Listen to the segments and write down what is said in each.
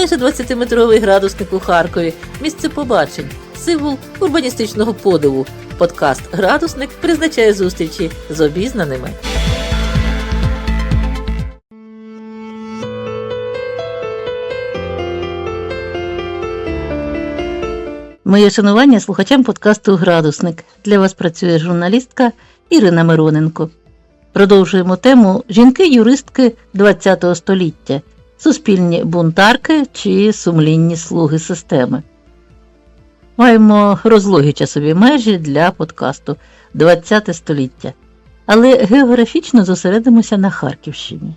майже 20-метровий градусник у Харкові, місце побачень, символ урбаністичного подиву. Подкаст Градусник призначає зустрічі з обізнаними. Моє шанування слухачам подкасту Градусник. Для вас працює журналістка Ірина Мироненко. Продовжуємо тему жінки-юристки ХХ століття, суспільні бунтарки чи сумлінні слуги системи. Маємо розлогі часові межі для подкасту ХХ століття, але географічно зосередимося на Харківщині.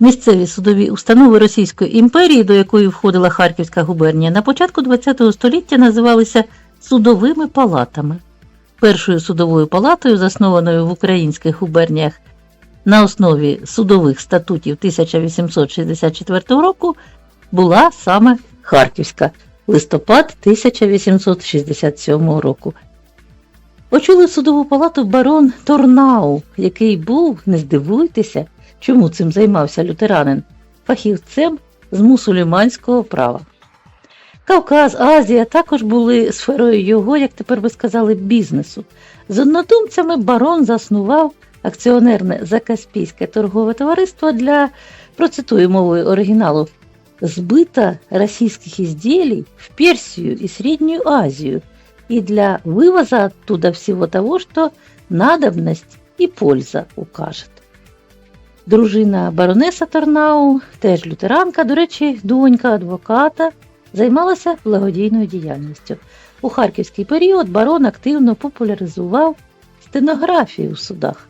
Місцеві судові установи Російської імперії, до якої входила Харківська губернія, на початку ХХ століття називалися судовими палатами. Першою судовою палатою, заснованою в українських губерніях на основі судових статутів 1864 року, була саме Харківська листопад 1867 року. Очолив судову палату барон Торнау, який був, не здивуйтеся, чому цим займався лютеранин, фахівцем з мусульманського права. Кавказ, Азія також були сферою його, як тепер би сказали, бізнесу. З однодумцями барон заснував акціонерне Закаспійське торгове товариство для, процитую мовою оригіналу, збита російських ізділій в Персию и Среднюю Азию и для вывоза оттуда всего того, что надобность и польза укажет. Дружина баронеса Торнау, теж лютеранка, до речі, донька адвоката, займалася благодійною діяльністю. У харківський період барон активно популяризував стенографію в судах.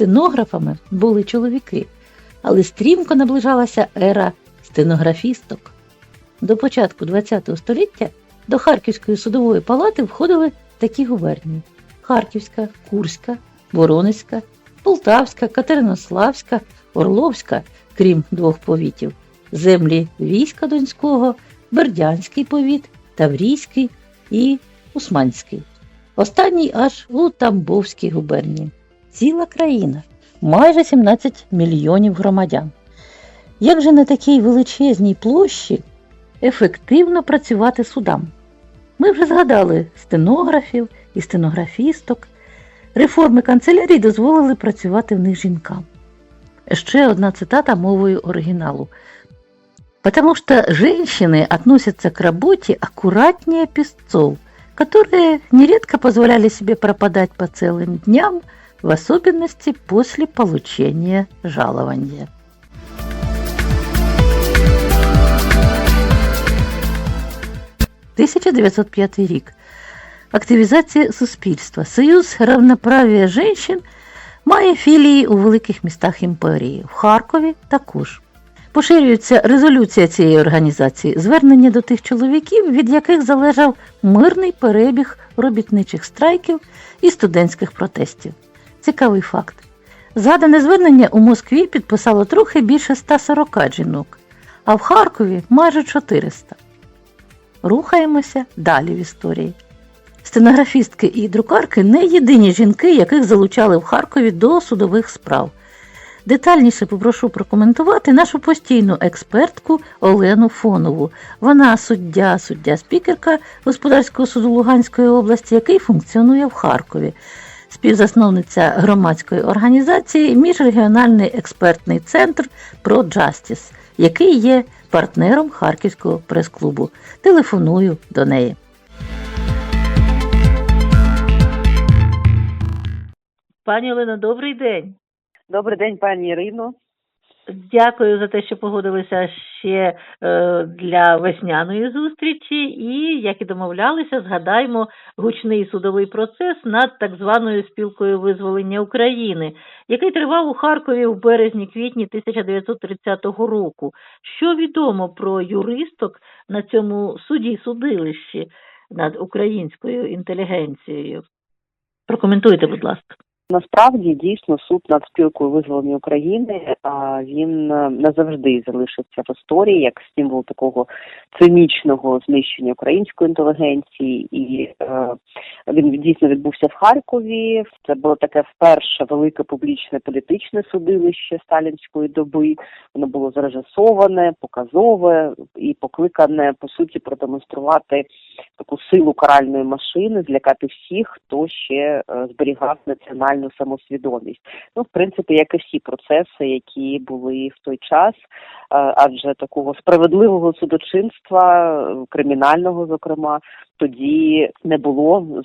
Стенографами були чоловіки, але стрімко наближалася ера стенографісток. До початку ХХ століття до Харківської судової палати входили такі губернії: Харківська, Курська, Воронезька, Полтавська, Катеринославська, Орловська, крім двох повітів, землі війська Донського, Бердянський повіт, Таврійський і Усманський. Останній аж у Тамбовській губернії Ціла країна, майже 17 мільйонів громадян. Як же на такій величезній площі ефективно працювати судам? Ми вже згадали стенографів і стенографісток. Реформи канцелярії дозволили працювати в них жінкам. Ще одна цитата мовою оригіналу. Потому что женщины относятся к работе аккуратнее песцов, которые нередко позволяли себе пропадать по целым дням, в особенности после получения жалования. – 1905 рік. Активізація суспільства. Союз равноправія жінчин має філії у великих містах імперії, в Харкові також. Поширюється резолюція цієї організації, звернення до тих чоловіків, від яких залежав мирний перебіг робітничих страйків і студентських протестів. Цікавий факт. Згадане звернення у Москві підписало трохи більше 140 жінок, а в Харкові майже 400. Рухаємося далі в історії. Стенографістки і друкарки не єдині жінки, яких залучали в Харкові до судових справ. Детальніше попрошу прокоментувати нашу постійну експертку Олену Фонову. Вона суддя, суддя-спікерка Господарського суду Луганської області, який функціонує в Харкові, співзасновниця громадської організації Міжрегіональний експертний центр про Джастіс, який є партнером Харківського прес-клубу. Телефоную до неї. Пані Олено, добрий день. Добрий день, пані Ірино. Дякую за те, що погодилися ще е, для весняної зустрічі. І, як і домовлялися, згадаймо гучний судовий процес над так званою спілкою визволення України, який тривав у Харкові в березні-квітні 1930 року. Що відомо про юристок на цьому суді судилищі над українською інтелігенцією? Прокоментуйте, будь ласка. Насправді дійсно суд над спілкою визволення України а, він е, назавжди залишиться в історії як символ такого цинічного знищення української інтелігенції, і е, він дійсно відбувся в Харкові. Це було таке вперше велике публічне політичне судилище сталінської доби. Воно було зрежисоване, показове і покликане по суті продемонструвати таку силу каральної машини, злякати всіх, хто ще е, зберігав національну самосвідомість. Ну, в принципі, як і всі процеси, які були в той час, е, адже такого справедливого судочинства, е, кримінального, зокрема, тоді не було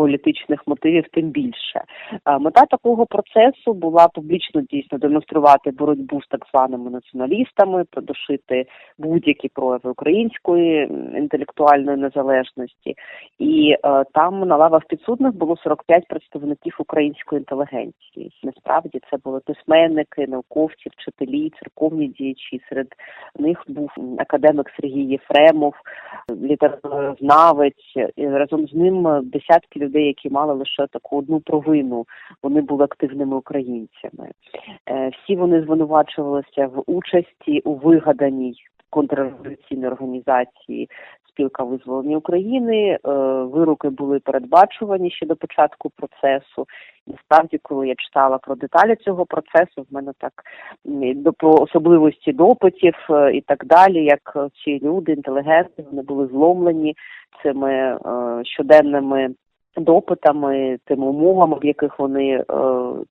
політичних мотивів, тим більше. Е, Мета такого процесу була публічно дійсно демонструвати боротьбу з так званими націоналістами, придушити будь-які прояви української інтелектуальної незалежності. І е, там на лавах підсудних було 45 представників української інтелігенції. Насправді це були письменники, науковці, вчителі, церковні діячі. Серед них був м, академик Сергій Єфремов, літературознавець. І разом з ним десятки людей, які мали лише таку одну провину. Вони були активними українцями. Е, Всі вони звинувачувалися в участі у вигаданій контрреволюційній організації спілка визволення України. Е, Вироки були передбачувані ще до початку процесу. Насправді, коли я читала про деталі цього процесу, в мене так до про особливості допитів е, і так далі, як ці люди, інтелігенти, вони були зломлені цими щоденними допитами, тими умовами, в яких вони е,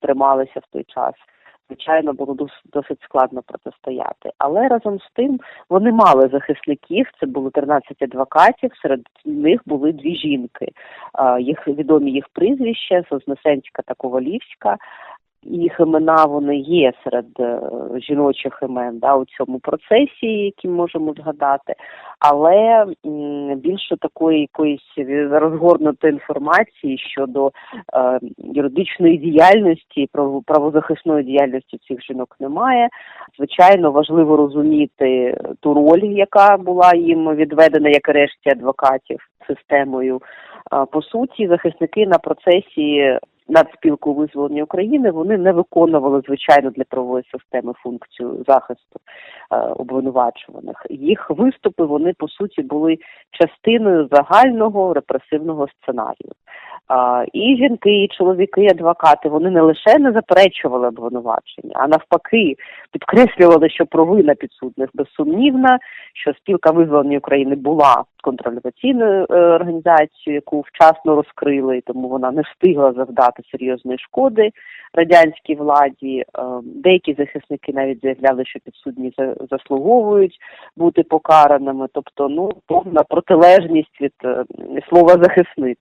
трималися в той час. Звичайно, було досить складно протистояти. Але разом з тим вони мали захисників. Це було 13 адвокатів. Серед них були дві жінки. Е, Їх відомі їх прізвища Сознесенська та Ковалівська. Їх імена вони є серед е, жіночих імен да, у цьому процесі, які можемо згадати, але більше такої якоїсь розгорнутої інформації щодо е, юридичної діяльності, право- правозахисної діяльності цих жінок немає. Звичайно, важливо розуміти ту роль, яка була їм відведена, як решті адвокатів системою. По суті, захисники на процесі нацспілку визволення України вони не виконували звичайно для правової системи функцію захисту е, обвинувачуваних. Їх виступи вони по суті були частиною загального репресивного сценарію. А, і жінки, і чоловіки, і адвокати вони не лише не заперечували обвинувачення, а навпаки підкреслювали, що провина підсудних безсумнівна, що спілка визволення України була контрреволюційною е, організацією, яку вчасно розкрили, і тому вона не встигла завдати серйозної шкоди радянській владі. Е, деякі захисники навіть заявляли, що підсудні заслуговують бути покараними, тобто ну повна протилежність від е, слова захисник.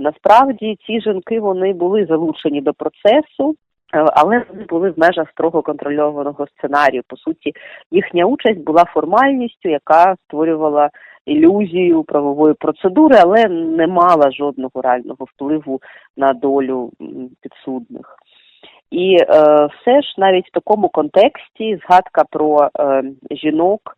Насправді ці жінки вони були залучені до процесу. Але вони були в межах строго контрольованого сценарію. По суті, їхня участь була формальністю, яка створювала ілюзію правової процедури, але не мала жодного реального впливу на долю підсудних. І е, все ж навіть в такому контексті згадка про е, жінок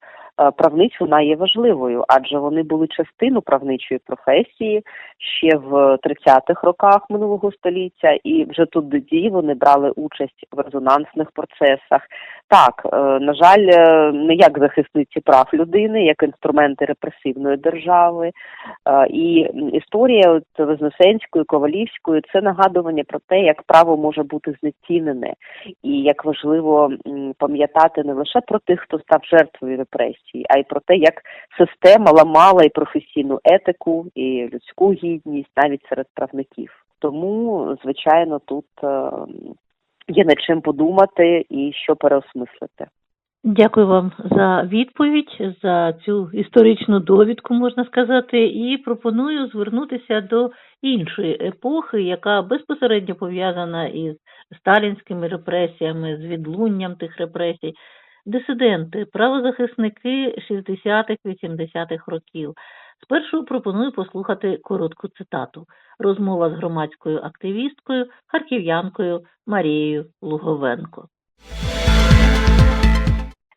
правниць вона є важливою, адже вони були частиною правничої професії ще в 30-х роках минулого століття, і вже тоді вони брали участь в резонансних процесах. Так, е, на жаль, е, не як захисниці прав людини, як інструменти репресивної держави. Е, І історія от Вознесенської, Ковалівської це нагадування про те, як право може бути знецінене, і як важливо пам'ятати не лише про тих, хто став жертвою репресій, а й про те, як система ламала і професійну етику, і людську гідність навіть серед правників. Тому, звичайно, тут е, є над чим подумати і що переосмислити. Дякую вам за відповідь, за цю історичну довідку, можна сказати, і пропоную звернутися до іншої епохи, яка безпосередньо пов'язана із сталінськими репресіями, з відлунням тих репресій. Дисиденти, правозахисники 60-х-80-х років. Спершу пропоную послухати коротку цитату. Розмова з громадською активісткою, харків'янкою Марією Луговенко.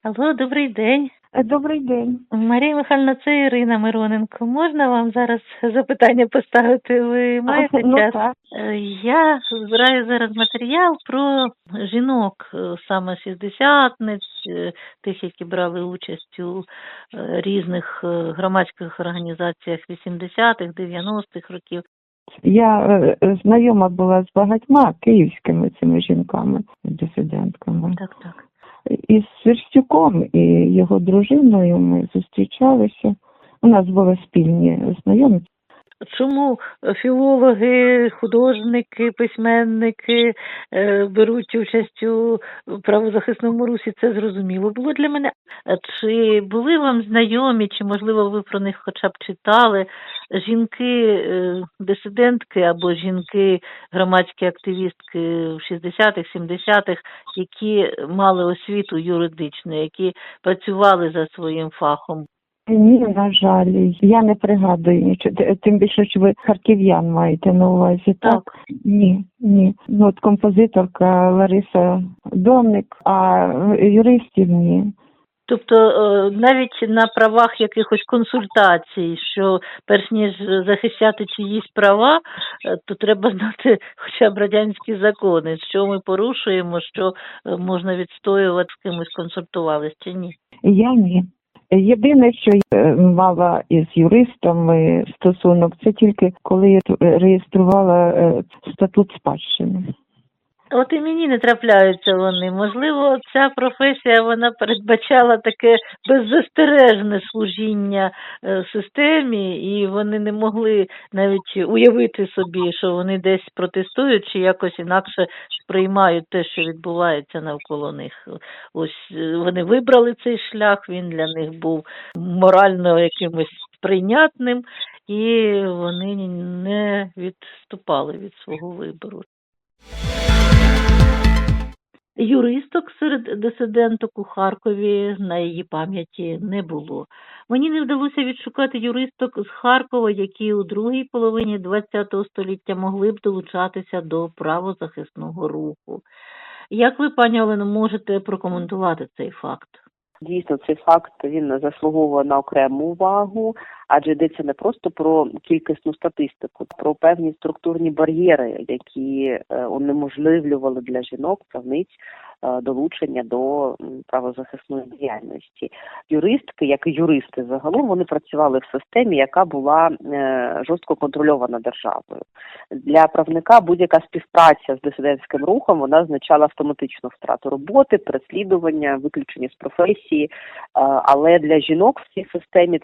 Алло, добрий день. Добрий день. Марія Михайловна, це Ірина Мироненко. Можна вам зараз запитання поставити? Ви маєте ну, час? так. Е, Я збираю зараз матеріал про жінок, е, саме шістдесятниць, е, тих, які брали участь у різних громадських організаціях 80-х, 90-х років. Я знайома була з багатьма київськими цими жінками, дисидентками. Так, так. І з Сверстюком і його дружиною ми зустрічалися. У нас були спільні знайомі. Чому філологи, художники, письменники е, беруть участь у правозахисному русі? Це зрозуміло було для мене. Чи були вам знайомі, чи можливо ви про них хоча б читали жінки-дисидентки або жінки, громадські активістки в 60-х, 70-х, які мали освіту юридичну, які працювали за своїм фахом? Ні, на жаль, я не пригадую нічого. Тим більше, що ви харків'ян маєте на увазі, так? Ні, ні. Ну от композиторка Лариса Домник, а юристів ні. Тобто е, навіть на правах якихось консультацій, що перш ніж захищати чиїсь права, е, то треба знати хоча б радянські закони, що ми порушуємо, що е, можна відстоювати, з кимось консультувалися чи ні. Я ні. Єдине, що я е, мала із юристами стосунок, це тільки коли я реєструвала е, статут спадщини. От і мені не трапляються вони. Можливо, ця професія вона передбачала таке беззастережне служіння е, системі, і вони не могли навіть уявити собі, що вони десь протестують чи якось інакше сприймають те, що відбувається навколо них. Ось е, вони вибрали цей шлях, він для них був морально якимось прийнятним, і вони не відступали від свого вибору. Юристок серед дисиденток у Харкові на її пам'яті не було. Мені не вдалося відшукати юристок з Харкова, які у другій половині ХХ століття могли б долучатися до правозахисного руху. Як ви, пані Олено, можете прокоментувати цей факт? Дійсно, цей факт він заслуговує на окрему увагу, адже йдеться не просто про кількісну статистику, про певні структурні бар'єри, які е, унеможливлювали для жінок правниць е, долучення до правозахисної діяльності. Юристки, як і юристи загалом, вони працювали в системі, яка була е, жорстко контрольована державою. Для правника будь-яка співпраця з дисидентським рухом вона означала автоматичну втрату роботи, переслідування, виключення з професії. Але для жінок в цій системі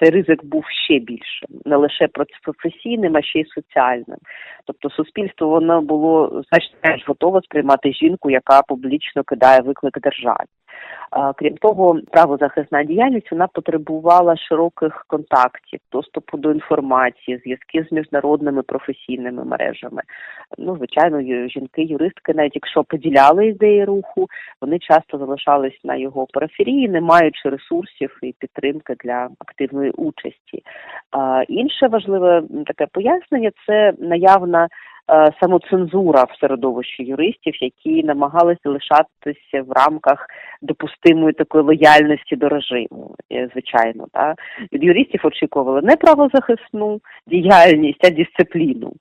цей ризик був ще більшим, не лише професійним, а ще й соціальним. Тобто суспільство воно було значно готове сприймати жінку, яка публічно кидає виклик державі. Крім того, правозахисна діяльність вона потребувала широких контактів, доступу до інформації, зв'язків з міжнародними професійними мережами. Ну, звичайно, жінки-юристки, навіть якщо поділяли ідеї руху, вони часто залишались на його периферії, не маючи ресурсів і підтримки для активної участі. А, інше важливе таке пояснення це наявна е, самоцензура в середовищі юристів, які намагалися лишатися в рамках допустимої такої лояльності до режиму, е, звичайно. Та? Від юристів очікували не правозахисну діяльність, а дисципліну.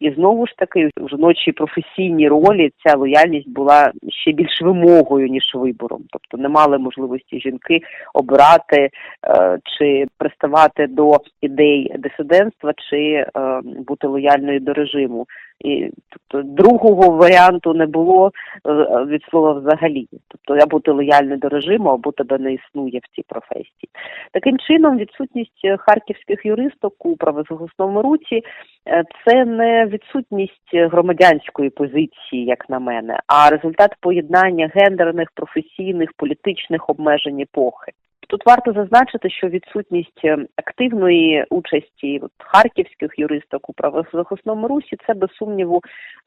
І знову ж таки, в жіночій професійній ролі ця лояльність була ще більш вимогою, ніж вибором. Тобто не мали можливості жінки обирати е, чи приставати до ідей дисидентства, чи е, бути лояльною до режиму. І тобто другого варіанту не було е, від слова взагалі. Тобто або ти лояльний до режиму, або тебе не існує в цій професії. Таким чином, відсутність харківських юристок у правозахисному руці е, це не відсутність громадянської позиції, як на мене, а результат поєднання гендерних, професійних, політичних обмежень епохи. Тут варто зазначити, що відсутність е, активної участі от, харківських юристок у правозахисному русі це без сумніву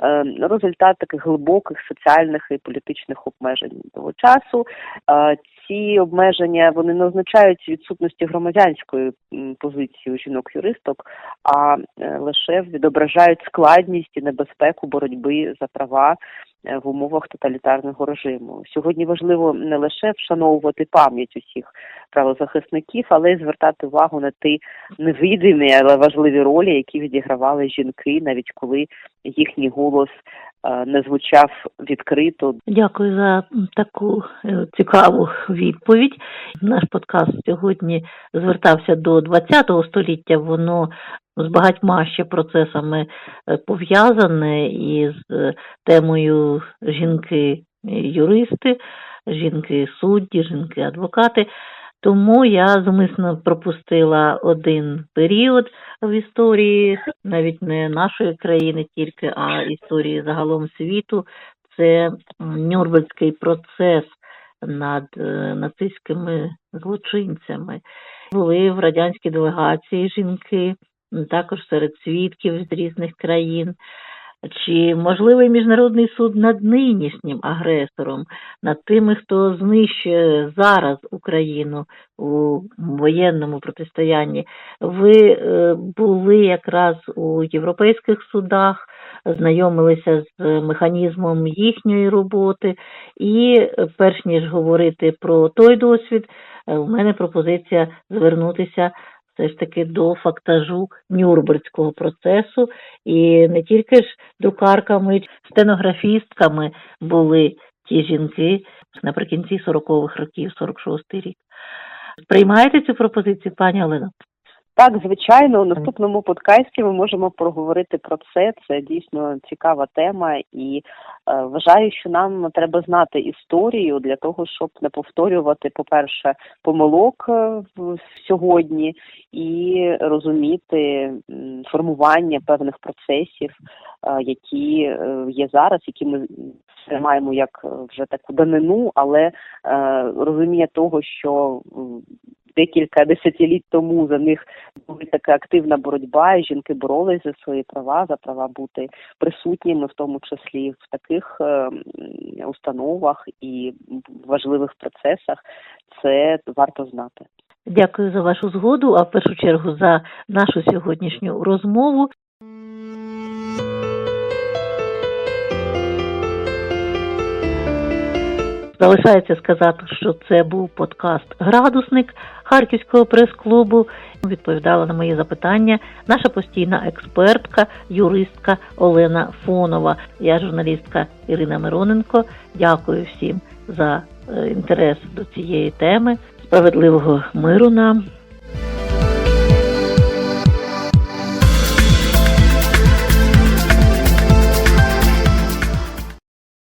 е, результат таких глибоких соціальних і політичних обмежень того часу. Ці обмеження вони не означають відсутності громадянської позиції у жінок-юристок, а е, лише відображають складність і небезпеку боротьби за права е, в умовах тоталітарного режиму. Сьогодні важливо не лише вшановувати пам'ять усіх правозахисників, але й звертати увагу на ті невидимі, але важливі ролі, які відігравали жінки, навіть коли їхній голос не звучав відкрито. Дякую за таку е, цікаву відповідь. Наш подкаст сьогодні звертався до ХХ століття. Воно з багатьма ще процесами е, пов'язане із е, темою жінки-юристи, жінки-судді, жінки-адвокати. Тому я зумисно пропустила один період в історії, навіть не нашої країни тільки, а історії загалом світу. Це м, Нюрнберзький процес над е, нацистськими злочинцями. Були в радянській делегації жінки, також серед свідків з різних країн. Чи можливий міжнародний суд над нинішнім агресором, над тими, хто знищує зараз Україну у воєнному протистоянні? Ви е, були якраз у європейських судах, знайомилися з механізмом їхньої роботи, і е, перш ніж говорити про той досвід, е, у мене пропозиція звернутися все ж таки до фактажу Нюрнберзького процесу, і не тільки ж друкарками, стенографістками були ті жінки наприкінці 40-х років, 46-й рік. Сприймаєте цю пропозицію, пані Олено? Так, звичайно, у наступному подкасті ми можемо проговорити про це. Це дійсно цікава тема, і е, вважаю, що нам треба знати історію для того, щоб не повторювати, по-перше, помилок е, сьогодні і розуміти формування певних процесів, е, які е, є зараз, які ми сприймаємо як е, вже таку данину, але е, розуміння того, що декілька десятиліть тому за них була така активна боротьба, і жінки боролись за свої права, за права бути присутніми, в тому числі в таких е, установах і важливих процесах. Це варто знати. Дякую за вашу згоду, а в першу чергу за нашу сьогоднішню розмову. Залишається сказати, що це був подкаст Градусник Харківського прес-клубу. Відповідала на мої запитання наша постійна експертка, юристка Олена Фонова. Я журналістка Ірина Мироненко. Дякую всім за е, інтерес до цієї теми. Справедливого миру нам